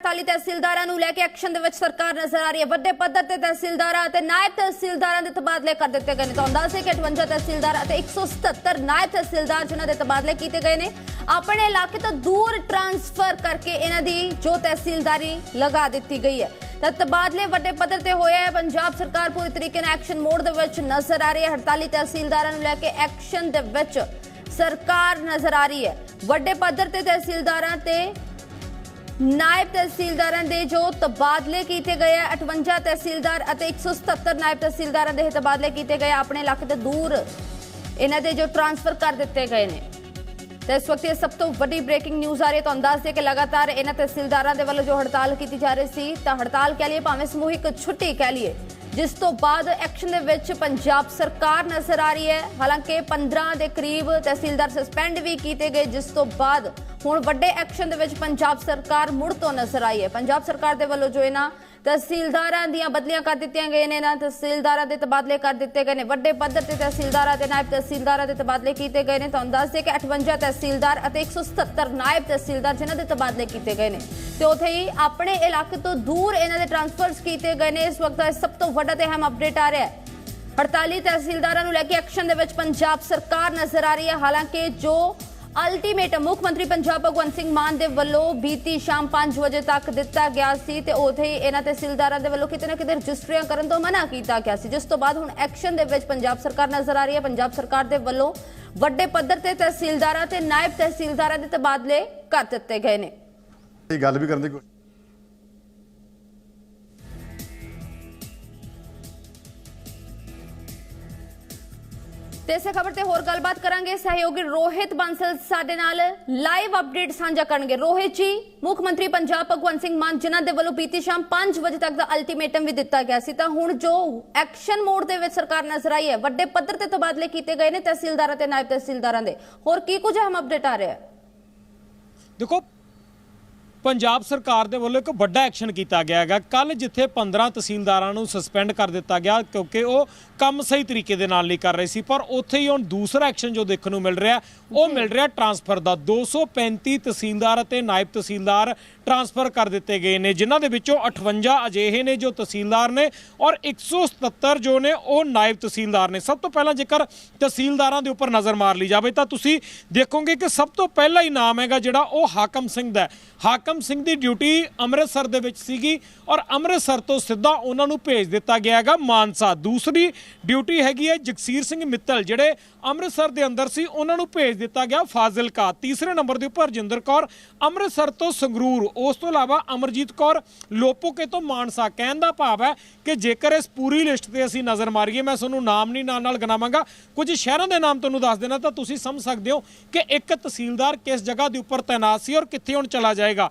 ਹੜਤਾਲੀ ਤਹਿਸੀਲਦਾਰਾਂ ਨੂੰ ਲੈ ਕੇ ਐਕਸ਼ਨ ਦੇ ਵਿੱਚ ਸਰਕਾਰ ਨਜ਼ਰ ਆ ਰਹੀ ਹੈ। ਵੱਡੇ ਪੱਧਰ ਤੇ ਤਹਿਸੀਲਦਾਰਾਂ ਅਤੇ ਨਾਇਬ ਤਹਿਸੀਲਦਾਰਾਂ ਦੇ ਤਬਾਦਲੇ ਕਰ ਦਿੱਤੇ ਗਏ ਨੇ। ਤਾਂ ਅੰਦਾਜ਼ਾ ਹੈ ਕਿ 58 ਤਹਿਸੀਲਦਾਰ ਅਤੇ 177 ਨਾਇਬ ਤਹਿਸੀਲਦਾਰ ਜਿਨ੍ਹਾਂ ਦੇ ਤਬਾਦਲੇ ਕੀਤੇ ਗਏ ਨੇ, ਆਪਣੇ ਇਲਾਕੇ ਤੋਂ ਦੂਰ ਟਰਾਂਸਫਰ ਕਰਕੇ ਇਹਨਾਂ ਦੀ ਜੋ ਤਹਿਸੀਲਦਾਰੀ ਲਗਾ ਦਿੱਤੀ ਗਈ ਹੈ। ਤਾਂ ਤਬਾਦਲੇ ਵੱਡੇ ਪੱਧਰ ਤੇ ਹੋਏ ਹੈ। ਪੰਜਾਬ ਸਰਕਾਰ ਪੂਰੀ ਤਰੀਕੇ ਨਾਲ ਐਕਸ਼ਨ ਮੋਡ ਦੇ ਵਿੱਚ ਨਜ਼ਰ ਆ ਰਹੀ ਹੈ। ਹੜਤਾਲੀ ਤਹਿਸੀਲਦਾਰਾਂ ਨੂੰ ਲੈ ਕੇ ਐਕਸ਼ਨ ਦੇ ਵਿੱਚ ਸਰਕਾਰ ਨਜ਼ਰ ਆ ਰਹੀ ਹੈ। ਵੱਡੇ ਪੱਧਰ ਤੇ ਤਹਿਸੀਲਦਾਰਾਂ ਤੇ ਨਾਇਬ ਤਹਿਸੀਲਦਾਰਾਂ ਦੇ ਜੋ ਤਬਾਦਲੇ ਕੀਤੇ ਗਏ ਆ 58 ਤਹਿਸੀਲਦਾਰ ਅਤੇ 177 ਨਾਇਬ ਤਹਿਸੀਲਦਾਰਾਂ ਦੇ ਤਬਾਦਲੇ ਕੀਤੇ ਗਏ ਆਪਣੇ ਇਲਾਕੇ ਤੋਂ ਦੂਰ। ਇਹਨਾਂ ਦੇ ਜੋ ਟ੍ਰਾਂਸਫਰ ਕਰ ਦਿੱਤੇ ਗਏ ਨੇ। ਤੇ ਇਸ ਵਕਤ ਇਹ ਸਭ ਤੋਂ ਵੱਡੀ ਬ੍ਰੇਕਿੰਗ ਨਿਊਜ਼ ਆ ਰਹੀ ਹੈ ਤਾਂ ਅੰਦਾਜ਼ ਹੈ ਕਿ ਲਗਾਤਾਰ ਇਹਨਾਂ ਤਹਿਸੀਲਦਾਰਾਂ ਦੇ ਵੱਲੋਂ ਜੋ ਹੜਤਾਲ ਕੀਤੀ ਜਾ ਰਹੀ ਸੀ, ਤਾਂ ਹੜਤਾਲ ਕਹਿ ਲਈਏ ਭਾਵੇਂ ਸਮੂਹਿਕ ਛੁੱਟੀ ਕਹਿ ਲਈਏ ਜਿਸ ਤੋਂ ਬਾਅਦ ਐਕਸ਼ਨ ਦੇ ਵਿੱਚ ਪੰਜਾਬ ਸਰਕਾਰ ਨਜ਼ਰ ਆ ਰਹੀ ਹੈ। ਹਾਲਾਂਕਿ 15 ਦੇ ਕਰੀਬ ਤਹਿਸੀਲਦਾਰ ਸਸਪੈਂਡ ਵੀ ਕੀਤੇ ਗਏ, ਜਿਸ ਤੋਂ ਬਾਅਦ ਹੁਣ ਵੱਡੇ ਐਕਸ਼ਨ ਦੇ ਵਿੱਚ ਪੰਜਾਬ ਸਰਕਾਰ ਮੁੜ ਤੋਂ ਨਜ਼ਰ ਆਈ ਹੈ। ਪੰਜਾਬ ਸਰਕਾਰ ਦੇ ਵੱਲੋਂ ਜੋ ਇਹਨਾਂ ਤਹਿਸੀਲਦਾਰਾਂ ਦੀਆਂ ਬਦਲੀਆਂ ਕਰ ਦਿੱਤੀਆਂ ਗਈਆਂ ਨੇ ਨਾ ਤਹਿਸੀਲਦਾਰਾਂ ਦੇ ਤਬਾਦਲੇ ਕਰ ਦਿੱਤੇ ਗਏ ਨੇ। ਵੱਡੇ ਪੱਧਰ ਤੇ ਤਹਿਸੀਲਦਾਰਾਂ ਤੇ ਨਾਇਬ ਤਹਿਸੀਲਦਾਰਾਂ ਦੇ ਤਬਾਦਲੇ ਕੀਤੇ ਗਏ ਨੇ। ਤੁਹਾਨੂੰ ਦੱਸ ਦੇ ਕਿ 58 ਤਹਿਸੀਲਦਾਰ ਅਤੇ 177 ਨਾਇਬ ਤਹਿਸੀਲਦਾਰ ਜਿਨ੍ਹਾਂ ਦੇ ਤਬਾਦਲੇ ਕੀਤੇ ਗਏ ਨੇ। ਤੇ ਉੱਥੇ ਹੀ ਆਪਣੇ ਇਲਾਕੇ ਤੋਂ ਦੂਰ ਇਹਨਾਂ ਦੇ ਟ੍ਰਾਂਸਫਰਸ ਕੀਤੇ ਗਏ ਨੇ। ਇਸ ਵਕਤ ਦਾ ਸਭ ਤੋਂ ਵੱਡਾ ਤੇ ਅਹਿਮ ਅਪਡੇਟ ਆ ਰਿਹਾ ਹੈ। ਹੜਤਾਲੀ ਤਹਿਸੀਲਦਾਰਾਂ ਨੂੰ ਲੈ ਕੇ ਐਕਸ਼ਨ ਦੇ ਵਿੱਚ ਪੰਜਾਬ ਸਰਕਾਰ ਨਜ਼ਰ ਆ ਰਹੀ ਹੈ। ਹਾਲਾਂਕਿ ਜੋ ਅਲਟੀਮੇਟਮ ਮੁੱਖ ਮੰਤਰੀ ਪੰਜਾਬ ਭਗਵੰਤ ਸਿੰਘ ਮਾਨ ਦੇ ਵੱਲੋਂ ਬੀਤੀ ਸ਼ਾਮ 5 ਵਜੇ ਤੱਕ ਦਿੱਤਾ ਗਿਆ ਸੀ ਤੇ ਉਥੇ ਹੀ ਇਹਨਾਂ ਤਹਿਸੀਲਦਾਰਾਂ ਦੇ ਵੱਲੋਂ ਕਿਤੇ ਨਾ ਕਿਤੇ ਰਜਿਸਟਰੀਆਂ ਕਰਨ ਤੋਂ ਮਨਾ ਕੀਤਾ ਗਿਆ ਸੀ, ਜਿਸ ਤੋਂ ਬਾਅਦ ਹੁਣ ਐਕਸ਼ਨ ਦੇ ਵਿੱਚ ਪੰਜਾਬ ਸਰਕਾਰ ਨਜ਼ਰ ਆ ਰਹੀ ਹੈ। ਪੰਜਾਬ ਸਰਕਾਰ ਦੇ ਵੱਲੋਂ ਵੱਡੇ ਪੱਧਰ ਤੇ ਤਹਿਸੀਲਦਾਰਾਂ ਤੇ ਨਾਇਬ ਤਹਿਸੀਲਦਾਰਾਂ ਦੇ ਤਬਾਦਲੇ ਕਰ ਦਿੱਤੇ ਗਏ ਨੇ। ਇਹ ਗੱਲ ਵੀ ਕਰਨ ਦੀ ਕੋਸ਼ਿਸ਼ ਤੇ ਇਸੇ ਖਬਰ ਤੇ ਹੋਰ ਗੱਲਬਾਤ ਕਰਾਂਗੇ। ਸਹਿਯੋਗੀ ਰੋਹਿਤ ਬਾਂਸਲ ਸਾਡੇ ਨਾਲ ਲਾਈਵ ਅਪਡੇਟ ਸਾਂਝਾ ਕਰਨਗੇ। ਰੋਹਿਤ ਜੀ, ਮੁੱਖ ਮੰਤਰੀ ਪੰਜਾਬ ਭਗਵੰਤ ਸਿੰਘ ਮਾਨ, ਜਿਨ੍ਹਾਂ ਦੇ ਵੱਲੋਂ ਬੀਤੀ ਸ਼ਾਮ 5 ਵਜੇ ਤੱਕ ਦਾ ਅਲਟੀਮੇਟਮ ਵੀ ਦਿੱਤਾ ਗਿਆ ਸੀ, ਤਾਂ ਹੁਣ ਜੋ ਐਕਸ਼ਨ ਮੋਡ ਦੇ ਵਿੱਚ ਸਰਕਾਰ ਨਜ਼ਰ ਆਈ ਹੈ, ਵੱਡੇ ਪੱਧਰ ਤੇ ਤਬਾਦਲੇ ਕੀਤੇ ਗਏ ਨੇ ਤਹਿਸੀਲਦਾਰਾਂ ਤੇ ਨਾਇਬ ਤਹਿਸੀਲਦਾਰਾਂ ਦੇ। ਹੋਰ ਕੀ ਕੁਝ ਅਹਿਮ ਅਪਡੇਟ ਆ ਰਿਹਾ ਹੈ? ਦੇਖੋ ਪੰਜਾਬ ਸਰਕਾਰ ਦੇ ਵੱਲੋਂ ਇੱਕ ਵੱਡਾ ਐਕਸ਼ਨ ਕੀਤਾ ਗਿਆ ਹੈਗਾ। ਕੱਲ ਜਿੱਥੇ 15 ਤਹਿਸੀਲਦਾਰਾਂ ਨੂੰ ਸਸਪੈਂਡ ਕਰ ਦਿੱਤਾ ਗਿਆ ਕਿਉਂਕਿ ਉਹ ਕੰਮ ਸਹੀ ਤਰੀਕੇ ਦੇ ਨਾਲ ਨਹੀਂ ਕਰ ਰਹੇ ਸੀ। ਪਰ ਉੱਥੇ ਹੀ ਹੁਣ ਦੂਸਰਾ ਐਕਸ਼ਨ ਜੋ ਦੇਖਣ ਨੂੰ ਮਿਲ ਰਿਹਾ ਉਹ ਮਿਲ ਰਿਹਾ ਟਰਾਂਸਫਰ ਦਾ। 235 ਤਹਿਸੀਲਦਾਰ ਅਤੇ ਨਾਇਬ ਤਹਿਸੀਲਦਾਰ ਟਰਾਂਸਫਰ ਕਰ ਦਿੱਤੇ ਗਏ ਨੇ ਜਿਨ੍ਹਾਂ ਦੇ ਵਿੱਚੋਂ 58 ਅਜਿਹੇ ਨੇ ਜੋ ਤਹਿਸੀਲਦਾਰ ਨੇ ਔਰ 177 ਜੋ ਨੇ ਉਹ ਨਾਇਬ ਤਹਿਸੀਲਦਾਰ ਨੇ। ਸਭ ਤੋਂ ਪਹਿਲਾਂ ਜੇਕਰ ਤਹਿਸੀਲਦਾਰਾਂ ਦੇ ਉੱਪਰ ਨਜ਼ਰ ਮਾਰ ਲਈ ਜਾਵੇ ਤਾਂ ਤੁਸੀਂ ਦੇਖੋਗੇ ਕਿ ਸਭ ਤੋਂ ਪਹਿਲਾ ਹੀ ਨਾਮ ਹੈਗਾ ਜਿਹੜਾ ਉਹ ਹਾਕਮ ਸਿੰਘ ਦਾ ਹੈ। ਹਾਕਮ ਸਿੰਘ ਦੀ ਡਿਊਟੀ ਅੰਮ੍ਰਿਤਸਰ ਦੇ ਵਿੱਚ ਸੀਗੀ ਔਰ ਅੰਮ੍ਰਿਤਸਰ ਤੋਂ ਸਿੱਧਾ ਉਹਨਾਂ ਨੂੰ ਭੇਜ ਦਿੱਤਾ ਗਿਆ ਹੈਗਾ ਮਾਨਸਾ। ਦੂਸਰੀ ਡਿਊਟੀ ਹੈਗੀ ਹੈ ਜਗਸੀਰ ਸਿੰਘ ਮਿੱਤਲ, ਜਿਹੜੇ ਅੰਮ੍ਰਿਤਸਰ ਦੇ ਅੰਦਰ ਸੀ, ਉਹਨਾਂ ਨੂੰ ਭੇਜ ਦਿੱਤਾ ਗਿਆ ਫਾਜ਼ਿਲਕਾ। ਤੀਸਰੇ ਨੰਬਰ ਦੇ ਉੱਪਰ ਜਿੰਦਰ ਕੌਰ, ਅੰਮ੍ਰਿਤਸਰ ਤੋਂ ਸੰਗਰੂਰ। ਉਸ ਤੋਂ ਇਲਾਵਾ ਅਮਰਜੀਤ ਕੌਰ, ਲੋਪੋਕੇ ਤੋਂ ਮਾਨਸਾ। ਕਹਿਣ ਦਾ ਭਾਵ ਹੈ ਕਿ ਜੇਕਰ ਇਸ ਪੂਰੀ ਲਿਸਟ ਤੇ ਅਸੀਂ ਨਜ਼ਰ ਮਾਰੀਏ, ਮੈਂ ਤੁਹਾਨੂੰ ਨਾਮ ਨਹੀਂ ਨਾਲ ਨਾਲ ਗਿਣਾਵਾਂਗਾ। ਕੁਝ ਸ਼ਹਿਰਾਂ ਦੇ ਨਾਮ ਤੁਹਾਨੂੰ ਦੱਸ ਦੇਣਾ ਤਾਂ ਤੁਸੀਂ ਸਮਝ ਸਕਦੇ ਹੋ ਕਿ ਇੱਕ ਤਹਿਸੀਲਦਾਰ ਕਿਸ ਜਗ੍ਹਾ ਦੇ ਉੱਪਰ ਤਾਇਨਾਤ ਸੀ ਔਰ ਕਿੱਥੇ ਹੁਣ ਚਲਾ ਜਾਏਗਾ।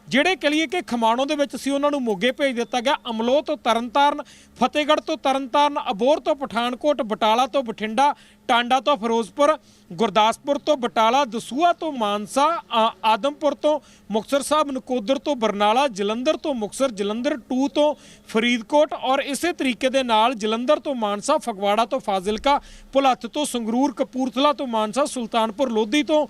ਜਿਹੜੇ ਕਹੀਏ ਕਿ ਖਮਾਣੋ ਦੇ ਵਿੱਚ ਸੀ, ਉਹਨਾਂ ਨੂੰ ਮੋਗੇ ਭੇਜ ਦਿੱਤਾ ਗਿਆ। ਅਮਲੋ ਤੋਂ ਤਰਨਤਾਰਨ, ਫਤਿਹਗੜ੍ਹ ਤੋਂ ਤਰਨਤਾਰਨ ਅਬੋਰ ਤੋਂ ਪਠਾਨਕੋਟ, ਬਟਾਲਾ ਤੋਂ ਬਠਿੰਡਾ, ਟਾਂਡਾ ਤੋਂ ਫਿਰੋਜ਼ਪੁਰ, ਗੁਰਦਾਸਪੁਰ ਤੋਂ ਬਟਾਲਾ ਦਸੂਆ ਤੋਂ ਮਾਨਸਾ ਆਦਮਪੁਰ ਤੋਂ ਮੁਕਤਸਰ ਸਾਹਿਬ, ਨਕੋਦਰ ਤੋਂ ਬਰਨਾਲਾ, ਜਲੰਧਰ ਤੋਂ ਮੁਕਤਸਰ, ਜਲੰਧਰ 2 ਤੋਂ ਫਰੀਦਕੋਟ ਔਰ ਇਸੇ ਤਰੀਕੇ ਦੇ ਨਾਲ ਜਲੰਧਰ ਤੋਂ ਮਾਨਸਾ, ਫਗਵਾੜਾ ਤੋਂ ਫਾਜ਼ਿਲਕਾ ਭੁਲੱਥ ਤੋਂ ਸੰਗਰੂਰ, ਕਪੂਰਥਲਾ ਤੋਂ ਮਾਨਸਾ, ਸੁਲਤਾਨਪੁਰ, ਲੋਧੀ ਤੋਂ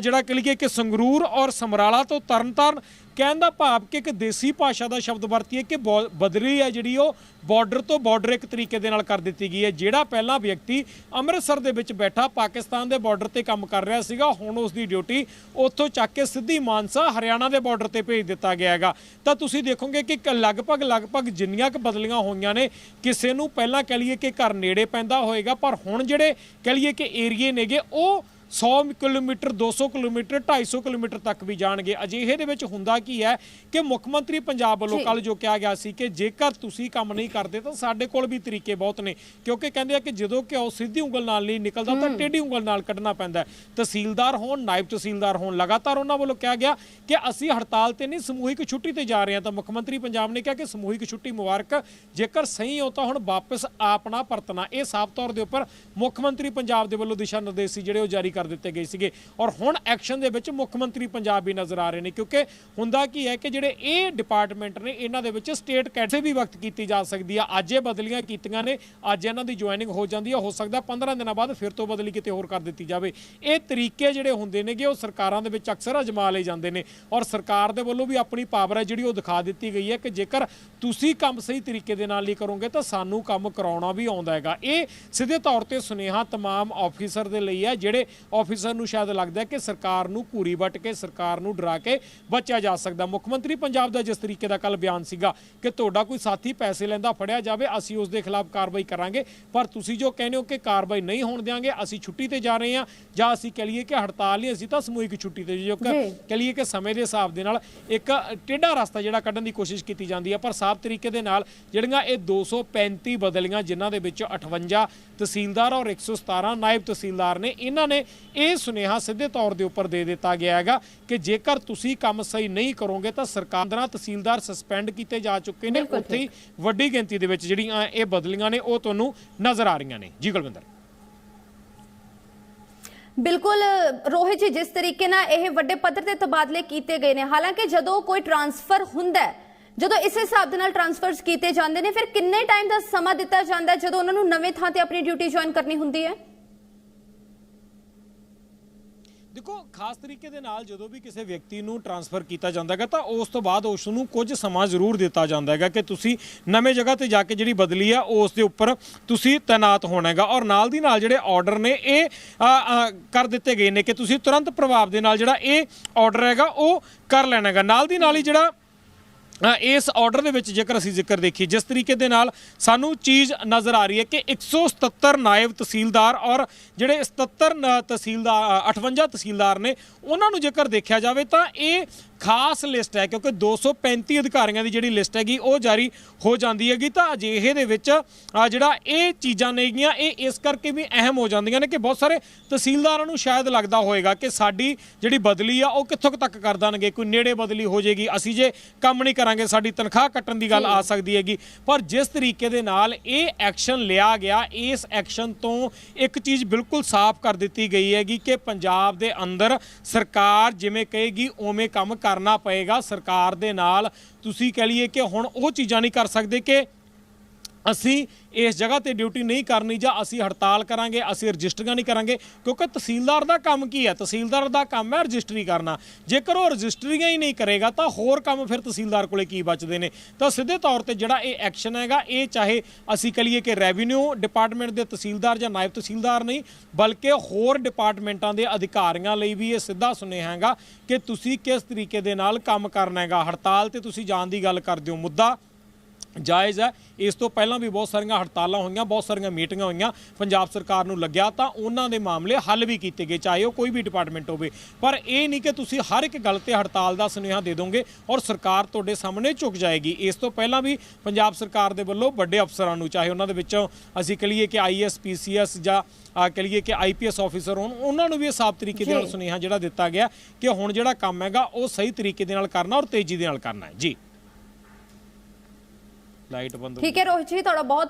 ਜਿਹੜਾ ਜਿਹੜਾ ਲਈਏ ਕਿ ਸੰਗਰੂਰ ਔਰ ਸਮਰਾਲਾ ਤੋਂ ਤਰਨਤਾਰਨ ਕਹਿਣ ਦਾ ਭਾਵ ਕਿ ਇੱਕ ਦੇਸੀ ਭਾਸ਼ਾ ਦਾ ਸ਼ਬਦ ਵਰਤੀਏ ਕਿ ਬੋ- ਬਦਲੀ ਹੈ ਜਿਹੜੀ ਉਹ ਬਾਰਡਰ ਤੋਂ ਬਾਰਡਰ ਇੱਕ ਤਰੀਕੇ ਦੇ ਨਾਲ ਕਰ ਦਿੱਤੀ ਗਈ ਹੈ, ਜਿਹੜਾ ਪਹਿਲਾਂ ਵਿਅਕਤੀ ਅੰਮ੍ਰਿਤਸਰ ਦੇ ਵਿੱਚ ਬੈਠਾ, ਪਾਕਿਸਤਾਨ ਦੇ ਬਾਰਡਰ ਤੇ ਕੰਮ ਕਰ ਰਿਹਾ ਸੀਗਾ, ਹੁਣ ਉਸ ਦੀ ਡਿਊਟੀ ਉੱਥੋਂ ਚੱਕ ਕੇ ਸਿੱਧੀ ਮਾਨਸਾ, ਹਰਿਆਣਾ ਦੇ ਬਾਰਡਰ ਤੇ ਭੇਜ ਦਿੱਤਾ ਗਿਆ ਹੈਗਾ। ਤਾਂ ਤੁਸੀਂ ਦੇਖੋਗੇ ਕਿ ਕ- ਲਗਭਗ ਲਗਭਗ ਜਿੰਨੀਆਂ ਕੁ ਬਦਲੀਆਂ ਹੋਈਆਂ ਨੇ, ਕਿਸੇ ਨੂੰ ਪਹਿਲਾਂ ਕਹ ਲਈਏ ਕਿ ਘਰ ਨੇੜੇ ਪੈਂਦਾ ਹੋਏਗਾ, ਪਰ ਹੁਣ ਜਿਹੜੇ ਕਹ ਲਈਏ ਕਿ ਏਰੀਏ ਨੇਗੇ, ਉਹ 100 ਕਿਲੋਮੀਟਰ 200 ਕਿਲੋਮੀਟਰ 250 ਕਿਲੋਮੀਟਰ ਤੱਕ ਵੀ ਜਾਣਗੇ ਅਜਿਹੇ ਦੇ ਵਿੱਚ ਹੁੰਦਾ ਕੀ ਹੈ ਕਿ ਮੁੱਖ ਮੰਤਰੀ ਪੰਜਾਬ ਵੱਲੋਂ। ਕੱਲ ਜੋ ਕਿਹਾ ਗਿਆ ਸੀ ਕਿ ਜੇਕਰ ਤੁਸੀਂ ਕੰਮ ਨਹੀਂ ਕਰਦੇ ਤਾਂ ਸਾਡੇ ਕੋਲ ਵੀ ਤਰੀਕੇ ਬਹੁਤ ਨੇ ਕਿਉਂਕਿ ਕਹਿੰਦੇ ਆ ਕਿ ਜਦੋਂ ਘਿਓ ਸਿੱਧੀ ਉਂਗਲ ਨਾਲ ਨਹੀਂ ਨਿਕਲਦਾ ਤਾਂ ਟੇਢੀ ਉਂਗਲ ਨਾਲ ਕੱਢਣਾ ਪੈਂਦਾ ਹੈ। ਤਹਿਸੀਲਦਾਰ ਹੋਣ ਨਾਇਬ ਤਹਿਸੀਲਦਾਰ ਹੋਣ ਲਗਾਤਾਰ ਉਹਨਾਂ ਵੱਲੋਂ ਕਿਹਾ ਗਿਆ ਕਿ ਅਸੀਂ ਹੜਤਾਲ ਤੇ ਨਹੀਂ ਸਮੂਹਿਕ ਛੁੱਟੀ ਤੇ ਜਾ ਰਹੇ ਹਾਂ ਤਾਂ ਮੁੱਖ ਮੰਤਰੀ ਪੰਜਾਬ ਨੇ ਕਿਹਾ ਕਿ ਸਮੂਹਿਕ ਛੁੱਟੀ ਮੁਬਾਰਕ ਜੇਕਰ ਸਹੀ ਹੋ ਤਾਂ ਹੁਣ ਵਾਪਸ ਆਪਣਾ ਪਰਤਣਾ ਇਹ ਸਾਫ਼ ਤੌਰ ਦੇ ਉੱਪਰ ਮੁੱਖ ਮੰਤਰੀ ਪੰਜਾਬ ਦੇ ਵੱਲੋਂ ਦਿਸ਼ਾ ਨਿਰਦੇਸ਼ ਸੀ ਜਿਹੜੇ ਉਹ ਜਾਰੀ ਕਰ ਦਿੱਤੇ ਗਏ ਸੀਗੇ ਔਰ ਹੁਣ ਐਕਸ਼ਨ ਦੇ ਵਿੱਚ ਮੁੱਖ ਮੰਤਰੀ ਪੰਜਾਬ ਵੀ ਨਜ਼ਰ ਆ ਰਹੇ ਨੇ ਕਿਉਂਕਿ ਹੁੰਦਾ ਕੀ ਹੈ ਕਿ ਜਿਹੜੇ ਇਹ ਡਿਪਾਰਟਮੈਂਟ ਨੇ ਇਹਨਾਂ ਦੇ ਵਿੱਚ ਸਟੇਟ ਕੈਟੇ ਵੀ ਵਕਤ ਕੀਤੀ ਜਾ ਸਕਦੀ ਆ ਅੱਜ ਇਹ ਬਦਲੀਆਂ ਕੀਤੀਆਂ ਨੇ ਅੱਜ ਇਹਨਾਂ ਦੀ ਜੁਆਇਨਿੰਗ ਹੋ ਜਾਂਦੀ ਹੈ ਹੋ ਸਕਦਾ 15 ਦਿਨਾਂ ਬਾਅਦ ਫਿਰ ਤੋਂ ਬਦਲੀ ਕਿਤੇ ਹੋਰ ਕਰ ਦਿੱਤੀ ਜਾਵੇ ਇਹ ਤਰੀਕੇ ਜਿਹੜੇ ਹੁੰਦੇ ਨੇਗੇ ਉਹ ਸਰਕਾਰਾਂ ਦੇ ਵਿੱਚ ਅਕਸਰ ਅਜਮਾ ਲਏ ਜਾਂਦੇ ਨੇ ਔਰ ਸਰਕਾਰ ਦੇ ਵੱਲੋਂ ਵੀ ਆਪਣੀ ਪਾਵਰ ਹੈ ਜਿਹੜੀ ਉਹ ਦਿਖਾ ਦਿੱਤੀ ਗਈ ਹੈ ਕਿ ਜੇਕਰ ਤੁਸੀਂ ਕੰਮ ਸਹੀ ਤਰੀਕੇ ਦੇ ਨਾਲ ਨਹੀਂ ਕਰੋਗੇ ਤਾਂ ਸਾਨੂੰ ਕੰਮ ਕਰਾਉਣਾ ਵੀ ਆਉਂਦਾ ਹੈਗਾ ਇਹ ਸਿੱਧੇ ਤੌਰ ਤੇ ਸੁਨੇਹਾ तमाम ਆਫੀਸਰ ਦੇ ਲਈ ਹੈ ਜਿਹੜੇ ਆਫੀਸਰ ਨੂੰ ਸ਼ਾਇਦ ਲੱਗਦਾ ਹੈ ਕਿ ਸਰਕਾਰ ਨੂੰ ਘੂਰੀ ਵੱਟ ਕੇ ਸਰਕਾਰ ਨੂੰ ਡਰਾ ਕੇ ਬਚਿਆ ਜਾ ਸਕਦਾ। ਮੁੱਖ ਮੰਤਰੀ ਪੰਜਾਬ ਦਾ ਜਿਸ ਤਰੀਕੇ ਦਾ ਕੱਲ ਬਿਆਨ ਸੀਗਾ ਕਿ ਤੁਹਾਡਾ ਕੋਈ ਸਾਥੀ ਪੈਸੇ ਲੈਂਦਾ ਫੜਿਆ ਜਾਵੇ ਅਸੀਂ ਉਸ ਦੇ ਖਿਲਾਫ ਕਾਰਵਾਈ ਕਰਾਂਗੇ। ਪਰ ਤੁਸੀਂ ਜੋ ਕਹਿੰਦੇ ਹੋ ਕਿ ਕਾਰਵਾਈ ਨਹੀਂ ਹੋਣ ਦਿਆਂਗੇ ਅਸੀਂ ਛੁੱਟੀ ਤੇ ਜਾ ਰਹੇ ਹਾਂ ਜਾਂ ਅਸੀਂ ਕਹ ਲਈਏ ਕਿ ਹੜਤਾਲ ਨਹੀਂ ਅਸੀਂ ਤਾਂ ਸਮੂਹਿਕ ਛੁੱਟੀ ਤੇ ਜੀ। ਕਹ ਲਈਏ ਕਿ ਸਮੇਂ ਦੇ ਹਿਸਾਬ ਦੇ ਨਾਲ ਇੱਕ ਟੇਢਾ ਰਸਤਾ ਜਿਹੜਾ ਕੱਢਣ ਦੀ ਕੋਸ਼ਿਸ਼ ਕੀਤੀ ਜਾਂਦੀ ਹੈ। ਪਰ ਸਾਫ਼ ਤਰੀਕੇ ਦੇ ਨਾਲ ਜਿਹੜੀਆਂ ਇਹ 235 ਬਦਲੀਆਂ ਜਿਨ੍ਹਾਂ ਦੇ ਵਿੱਚ 58 ਤਹਿਸੀਲਦਾਰ ਔਰ 117 ਨਾਇਬ ਤਹਿਸੀਲਦਾਰ ਨੇ ਇਹਨਾਂ ਨੇ ਇਹ ਸੁਨੇਹਾ ਸਿੱਧੇ ਤੌਰ ਦੇ ਉੱਪਰ ਦੇ ਦਿੱਤਾ ਗਿਆ ਹੈਗਾ ਕਿ ਜੇਕਰ ਤੁਸੀਂ ਕੰਮ ਸਹੀ ਨਹੀਂ ਕਰੋਗੇ ਤਾਂ ਸਰਕਾਰ ਤਹਿਸੀਲਦਾਰ ਸਸਪੈਂਡ ਕੀਤੇ ਜਾ ਚੁੱਕੇ ਨੇ। ਉੱਥੇ ਵੱਡੀ ਗਿਣਤੀ ਦੇ ਵਿੱਚ ਜਿਹੜੀਆਂ ਇਹ ਬਦਲੀਆਂ ਨੇ ਉਹ ਤੁਹਾਨੂੰ ਨਜ਼ਰ ਆ ਰਹੀਆਂ ਨੇ। ਜੀ ਕੁਲਵਿੰਦਰ। ਬਿਲਕੁਲ ਰੋਹਿਤ ਜੀ ਜਿਸ ਤਰੀਕੇ ਨਾਲ ਇਹ ਵੱਡੇ ਪੱਧਰ ਤੇ ਤਬਾਦਲੇ ਕੀਤੇ ਗਏ ਨੇ ਹਾਲਾਂਕਿ ਜਦੋਂ ਕੋਈ ਟਰਾਂਸਫਰ ਹੁੰਦਾ ਹੈ ਜਦੋਂ ਇਸੇ ਹਿਸਾਬ ਦੇ ਨਾਲ ਟਰਾਂਸਫਰਸ ਕੀਤੇ ਜਾਂਦੇ ਨੇ ਫਿਰ ਕਿੰਨੇ ਟਾਈਮ ਦਾ ਸਮਾਂ ਦਿੱਤਾ ਜਾਂਦਾ ਜਦੋਂ ਉਹਨਾਂ ਨੂੰ ਨਵੇਂ ਥਾਂ ਤੇ ਆਪਣੀ ਡਿਊਟੀ ਜੁਆਇਨ ਕਰਨੀ ਹੁੰਦੀ ਹੈ? ਦੇਖੋ, ਖਾਸ ਤਰੀਕੇ ਦੇ ਨਾਲ ਜਦੋਂ ਵੀ ਕਿਸੇ ਵਿਅਕਤੀ ਨੂੰ ਟਰਾਂਸਫਰ ਕੀਤਾ ਜਾਂਦਾ ਹੈਗਾ, ਤਾਂ ਉਸ ਤੋਂ ਬਾਅਦ ਉਸ ਨੂੰ ਕੁਝ ਸਮਾਂ ਜ਼ਰੂਰ ਦਿੱਤਾ ਜਾਂਦਾ ਹੈਗਾ ਕਿ ਤੁਸੀਂ ਨਵੇਂ ਜਗ੍ਹਾ ਤੇ ਜਾ ਕੇ ਜਿਹੜੀ ਬਦਲੀ ਆ ਉਸ ਦੇ ਉੱਪਰ ਤੁਸੀਂ ਤਾਇਨਾਤ ਹੋਣਾ ਹੈਗਾ। ਔਰ ਨਾਲ ਦੀ ਨਾਲ ਜਿਹੜੇ ਆਰਡਰ ਨੇ, ਇਹ ਕਰ ਦਿੱਤੇ ਗਏ ਨੇ ਕਿ ਤੁਸੀਂ ਤੁਰੰਤ ਪ੍ਰਭਾਵ ਦੇ ਨਾਲ ਜਿਹੜਾ ਇਹ ਆਰਡਰ ਹੈਗਾ, ਉਹ ਕਰ ਲੈਣਾ ਹੈਗਾ। ਨਾਲ ਦੀ ਨਾਲ ਹੀ ਜਿਹੜਾ ਇਸ ਆਰਡਰ ਦੇ ਵਿੱਚ ਜੇਕਰ ਅਸੀਂ ਜ਼ਿਕਰ ਦੇਖੀਏ ਜਿਸ ਤਰੀਕੇ ਦੇ ਨਾਲ ਸਾਨੂੰ ਚੀਜ਼ ਨਜ਼ਰ ਆ ਰਹੀ ਹੈ ਕਿ 177 ਨਾਇਬ ਤਹਿਸੀਲਦਾਰ ਔਰ ਜਿਹੜੇ 77 ਤਹਿਸੀਲਦਾਰ ਅ, 58 ਤਹਿਸੀਲਦਾਰ ਨੇ ਉਹਨਾਂ ਨੂੰ ਜੇਕਰ ਦੇਖਿਆ ਜਾਵੇ ਤਾਂ ਇਹ ਖਾਸ ਲਿਸਟ ਹੈ ਕਿਉਂਕਿ 235 ਅਧਿਕਾਰੀਆਂ ਦੀ ਜਿਹੜੀ ਲਿਸਟ ਹੈਗੀ ਉਹ ਜਾਰੀ ਹੋ ਜਾਂਦੀ ਹੈਗੀ। ਤਾਂ ਅਜਿਹੇ ਦੇ ਵਿੱਚ ਜਿਹੜਾ ਇਹ ਚੀਜ਼ਾਂ ਨੇਗੀਆਂ ਇਹ ਇਸ ਕਰਕੇ ਵੀ ਅਹਿਮ ਹੋ ਜਾਂਦੀਆਂ ਨੇ ਕਿ ਬਹੁਤ ਸਾਰੇ ਤਹਿਸੀਲਦਾਰਾਂ ਨੂੰ ਸ਼ਾਇਦ ਲੱਗਦਾ ਹੋਵੇਗਾ ਕਿ ਸਾਡੀ ਜਿਹੜੀ ਬਦਲੀ ਆ ਉਹ ਕਿੱਥੋਂ ਤੱਕ ਕਰ ਦੇਣਗੇ। ਕੋਈ ਨੇੜੇ ਬਦਲੀ ਹੋ ਜਾਏਗੀ ਅਸੀਂ ਜੇ ਕੰਮ ਨਹੀਂ ਕਰਾਂਗੇ ਸਾਡੀ ਤਨਖਾਹ ਕੱਟਣ ਦੀ ਗੱਲ ਆ ਸਕਦੀ ਹੈਗੀ। ਪਰ ਜਿਸ ਤਰੀਕੇ ਦੇ ਨਾਲ ਇਹ ਐਕਸ਼ਨ ਲਿਆ ਗਿਆ ਇਸ ਐਕਸ਼ਨ ਤੋਂ ਇੱਕ ਚੀਜ਼ ਬਿਲਕੁਲ ਸਾਫ਼ ਕਰ ਦਿੱਤੀ ਗਈ ਹੈਗੀ ਕਿ ਪੰਜਾਬ ਦੇ ਅੰਦਰ ਸਰਕਾਰ ਜਿਵੇਂ ਕਹੇਗੀ ਉਵੇਂ ਕੰਮ ਕਰਨਾ ਪਏਗਾ ਸਰਕਾਰ ਦੇ ਨਾਲ। ਤੁਸੀਂ ਕਹ ਲਈਏ ਕਿ ਹੁਣ ਉਹ ਚੀਜ਼ਾਂ ਨਹੀਂ ਕਰ ਸਕਦੇ ਕਿ ਅਸੀਂ ਇਸ ਜਗ੍ਹਾ ਤੇ ਡਿਊਟੀ ਨਹੀਂ ਕਰਨੀ ਜਾਂ ਅਸੀਂ ਹੜਤਾਲ ਕਰਾਂਗੇ, ਅਸੀਂ ਰਜਿਸਟਰੀਆਂ ਨਹੀਂ ਕਰਾਂਗੇ, ਕਿਉਂਕਿ ਤਹਿਸੀਲਦਾਰ ਦਾ ਕੰਮ ਕੀ ਹੈ? ਤਹਿਸੀਲਦਾਰ ਦਾ ਕੰਮ ਹੈ ਰਜਿਸਟਰੀ ਕਰਨਾ। ਜੇਕਰ ਉਹ ਰਜਿਸਟਰੀਆਂ ਹੀ ਨਹੀਂ ਕਰੇਗਾ ਤਾਂ ਹੋਰ ਕੰਮ ਫਿਰ ਤਹਿਸੀਲਦਾਰ ਕੋਲੇ ਕੀ ਬਚਦੇ ਨੇ? ਤਾਂ ਸਿੱਧੇ ਤੌਰ ਤੇ ਜਿਹੜਾ ਇਹ ਐਕਸ਼ਨ ਹੈਗਾ, ਇਹ ਚਾਹੇ ਅਸੀਂ ਕਹੀਏ ਕਿ ਰੈਵਨਿਊ ਡਿਪਾਰਟਮੈਂਟ ਦੇ ਤਹਿਸੀਲਦਾਰ ਜਾਂ ਨਾਇਬ ਤਹਿਸੀਲਦਾਰ ਨਹੀਂ, ਬਲਕਿ ਹੋਰ ਡਿਪਾਰਟਮੈਂਟਾਂ ਦੇ ਅਧਿਕਾਰੀਆਂ ਲਈ ਵੀ ਇਹ ਸਿੱਧਾ ਸੁਨੇਹਾ ਹੈਗਾ ਕਿ ਤੁਸੀਂ ਕਿਸ ਤਰੀਕੇ ਦੇ ਨਾਲ ਕੰਮ ਕਰਨਾ ਹੈਗਾ? ਹੜਤਾਲ ਤੇ ਤੁਸੀਂ ਜਾਣ ਦੀ ਗੱਲ ਕਰਦੇ ਹੋ, ਮੁੱਦਾ ਜਾਇਜ਼ ਹੈ। ਇਸ ਤੋਂ ਪਹਿਲਾਂ ਵੀ ਬਹੁਤ ਸਾਰੀਆਂ ਹੜਤਾਲਾਂ ਹੋਈਆਂ ਬਹੁਤ ਸਾਰੀਆਂ ਮੀਟਿੰਗਾਂ ਹੋਈਆਂ। ਪੰਜਾਬ ਸਰਕਾਰ ਨੂੰ ਲੱਗਿਆ ਤਾਂ ਉਹਨਾਂ ਦੇ ਮਾਮਲੇ ਹੱਲ ਵੀ ਕੀਤੇ ਗਏ ਚਾਹੇ ਉਹ ਕੋਈ ਵੀ ਡਿਪਾਰਟਮੈਂਟ ਹੋਵੇ। ਪਰ ਇਹ ਨਹੀਂ ਕਿ ਤੁਸੀਂ ਹਰ ਇੱਕ ਗੱਲ ਤੇ ਹੜਤਾਲ ਦਾ ਸੁਨੇਹਾ ਦੇ ਦੋਗੇ ਔਰ ਸਰਕਾਰ ਤੁਹਾਡੇ ਸਾਹਮਣੇ ਝੁਕ ਜਾਏਗੀ। ਇਸ ਤੋਂ ਪਹਿਲਾਂ ਵੀ ਪੰਜਾਬ ਸਰਕਾਰ ਦੇ ਵੱਲੋਂ ਵੱਡੇ ਅਫਸਰਾਂ ਨੂੰ ਚਾਹੇ ਉਹਨਾਂ ਦੇ ਵਿੱਚੋਂ ਅਸੀਂ ਕਹੀਏ ਕਿ ਆਈਐਸ ਪੀਸੀਐਸ ਜਾਂ ਆ ਕਹੀਏ ਕਿ ਆਈਪੀਐਸ ਆਫੀਸਰ ਹੋਣ ਉਹਨਾਂ ਨੂੰ ਵੀ ਇਹ ਸਾਫ਼ ਤਰੀਕੇ ਦੇ ਨਾਲ। ਸੁਨੇਹਾ ਜਿਹੜਾ ਦਿੱਤਾ ਗਿਆ ਕਿ ਹੁਣ ਜਿਹੜਾ ਕੰਮ ਹੈਗਾ ਉਹ ਸਹੀ ਤਰੀਕੇ ਦੇ ਨਾਲ ਕਰਨਾ ਔਰ ਤੇਜ਼ੀ ਦੇ ਨਾਲ ਕਰਨਾ ਹੈ। ਜੀ। ਲਾਈਟ ਬੰਦ ਹੋ ਠੀਕ ਹੈ ਰੋਹਿਤ ਜੀ ਤੁਹਾਡਾ ਬਹੁਤ